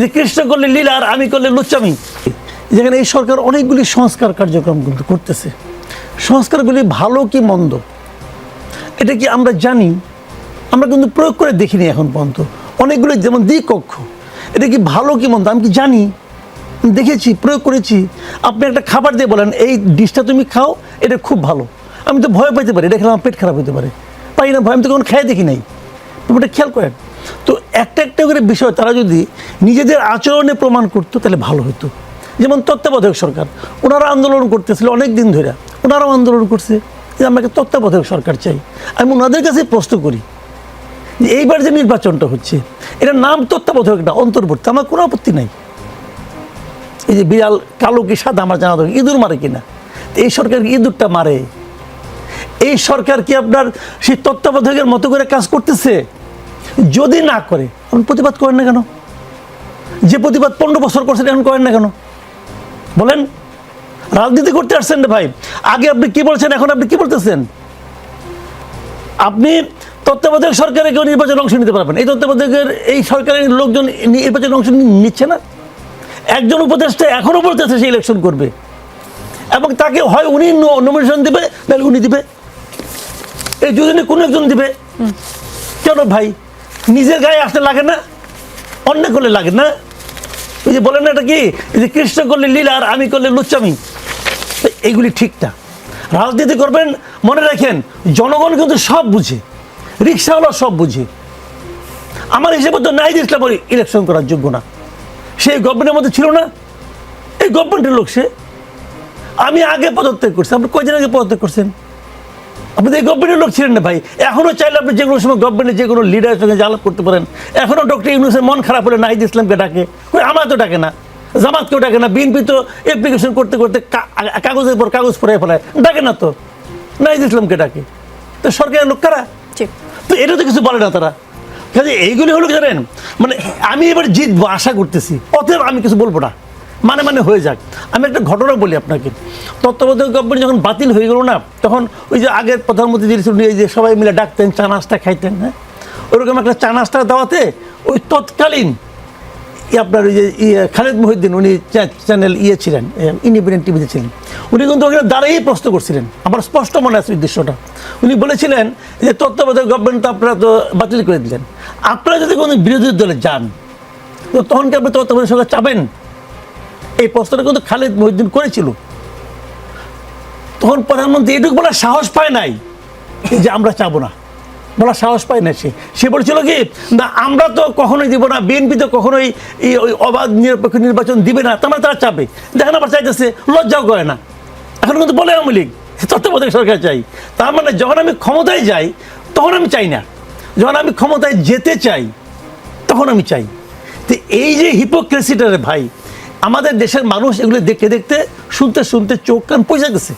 যে কৃষ্ণ করলে লীলা আর আমি করলে লুচ্চামি, যেখানে এই সরকার অনেকগুলি সংস্কার কার্যক্রম কিন্তু করতেছে। সংস্কারগুলি ভালো কি মন্দ? এটা কি আমরা জানি? আমরা কিন্তু প্রয়োগ করে দেখিনি এখন পর্যন্ত। অনেকগুলো যেমন দ্বিকক্ষ, এটা কি ভালো কি মন্দ? আমি কি জানি? দেখেছি, প্রয়োগ করেছি। আপনি একটা খাবার দিয়ে বলেন, এই ডিশটা তুমি খাও, এটা খুব ভালো। আমি তো ভয় পেতে পারি, এটা খেলে আমার পেট খারাপ হতে পারে। পাই না, ভয়, আমি তো কোনো খেয়ে দেখি নাই। ব্যাপারটা খেয়াল করেন। তো একটা একটা করে বিষয় তারা যদি নিজেদের আচরণে প্রমাণ করতো, তাহলে ভালো হতো। যেমন তত্ত্বাবধায়ক সরকার, ওনারা আন্দোলন করতেছিল অনেক দিন ধরে। ওনারাও আন্দোলন করছে যে আমাকে তত্ত্বাবধায়ক সরকার চাই। আমি ওনাদের কাছে প্রশ্ন করি যে, এইবার যে নির্বাচনটা হচ্ছে এটা নাম তত্ত্বাবধায়ক না, অন্তর্বর্তী? আমার কোনো আপত্তি নাই। এই যে বিড়াল কালো কি সাদা, আমার জানা দরকার, ইঁদুর মারে কিনা? এই সরকার কি ইঁদুরটা মারে? এই সরকার কি আপনার সেই তত্ত্বাবধায়কের মতো করে কাজ করতেছে? যদি না করে আপনি প্রতিবাদ করেন না কেন? যে প্রতিবাদ পনেরো বছর করছেন এখন করেন না কেন? বলেন রাজনীতি করতে আসছেন রে ভাই আগে আপনি কি বলছেন এখন আপনি কি বলতেছেন? আপনি তত্ত্বাবধায়ক সরকারে কেউ নির্বাচনে অংশ নিতে পারবেন। এই তত্ত্বাবধায়কের এই সরকারের লোকজন নির্বাচনে অংশ নি- নিচ্ছে না? একজন উপদেষ্টা এখনও বলতেছে সে ইলেকশন করবে। এবং তাকে হয় উনি নমিনেশন দিবে নাহলে উনি দিবে। এই দুজনে কোনো একজন দিবে। কেন ভাই? নিজের গায়ে আসতে লাগে না অন্য করলে লাগে না। ওই যে বলেন না এটা কি? যে কৃষ্ণ করলে লীলা আর আমি করলে লুচ্চামি। এইগুলি ঠিক না। রাজনীতি করবেন, মনে রাখেন, জনগণ কিন্তু সব বুঝে। রিক্সাওয়ালা সব বুঝে। আমার হিসেবে তো নাই ইসলাম ইলেকশন করার যোগ্য না। সেই গভর্নমেন্টের মধ্যে ছিল না। এই গভর্নমেন্টের লোক সে। আমি আগে পদত্যাগ করছি। আপনি কয়দিন আগে পদত্যাগ করছেন? আপনি তো এই গভর্নমেন্টের লোক ছিলেন না ভাই। এখনও চাইলে আপনি যে কোনো সময় গভর্নমেন্টের যে কোনো লিডারের সঙ্গে আলাপ করতে পারেন। এখনও ডক্টর ইউনুসের মন খারাপ হলে নাহিদ ইসলামকে ডাকে। আমার তো ডাকে না। জামাতকেও ডাকে না। বিএনপি তো অ্যাপ্লিকেশন করতে করতে কাগজের পর কাগজ পড়ে ফেলায়। ডাকে না তো। নাহিদ ইসলামকে ডাকে। তো সরকারের লোক কারা? ঠিক তো এটা তো কিছু বলে না তারা। কাজে এইগুলি হলো জানেন? মানে আমি এবার জিতবো আশা করতেছি। অতএব আমি কিছু বলব না। মানে মানে হয়ে যাক। আমি একটা ঘটনা বলি আপনাকে। তত্ত্বাবধায়ক গভর্নমেন্ট যখন বাতিল হয়ে গেল না, তখন ওই যে আগের প্রধানমন্ত্রী যিনি এই যে সবাই মিলে ডাকতেন, চা নাস্তা খাইতেন হ্যাঁ? ওরকম একটা চা নাস্তা দেওয়াতে ওই তৎকালীন আপনার ওই যে ইয়ে খালেদ মহিউদ্দিন, উনি চ্যানেল ইয়ে ছিলেন ইন্ডিপেন্ডেন্ট টিভিতে ছিলেন। উনি কিন্তু ওখানে দাঁড়িয়েই প্রশ্ন করছিলেন। আমার স্পষ্ট মনে আছে উদ্দেশ্যটা উনি বলেছিলেন যে তত্ত্বাবধায়ক গভর্নমেন্ট তো আপনারা তো বাতিল করে দিলেন। আপনারা যদি কোনো বিরোধী দলে যান, তো তখন কি আপনি তত্ত্বাবধায়ক সরকার চাবেন এই প্রশ্নটা কিন্তু খালেদ মহিউদ্দিন করেছিল। তখন প্রধানমন্ত্রী এটুকু বলার সাহস পায় নাই যে আমরা চাবো না। বলার সাহস পায় না সে। সে বলছিল কি, না, আমরা তো কখনোই দিব না, বিএনপি তো কখনোই ওই অবাধ নিরপেক্ষ নির্বাচন দিবে না তোমরা তারা চাবে। দেখেন আবার চাইতেছে, লজ্জাও করে না। এখন কিন্তু বলে আওয়ামী লীগ, তত্ত্বাবধায়ক সরকার চাই। তার মানে যখন আমি ক্ষমতায় যাই, তখন আমি চাই না। যখন আমি ক্ষমতায় যেতে চাই, তখন আমি চাই। তো এই যে হিপোক্রেসিটারে ভাই আমাদের দেশের মানুষ এগুলো দেখতে দেখতে শুনতে শুনতে চোখ কান পয়সা গেছে।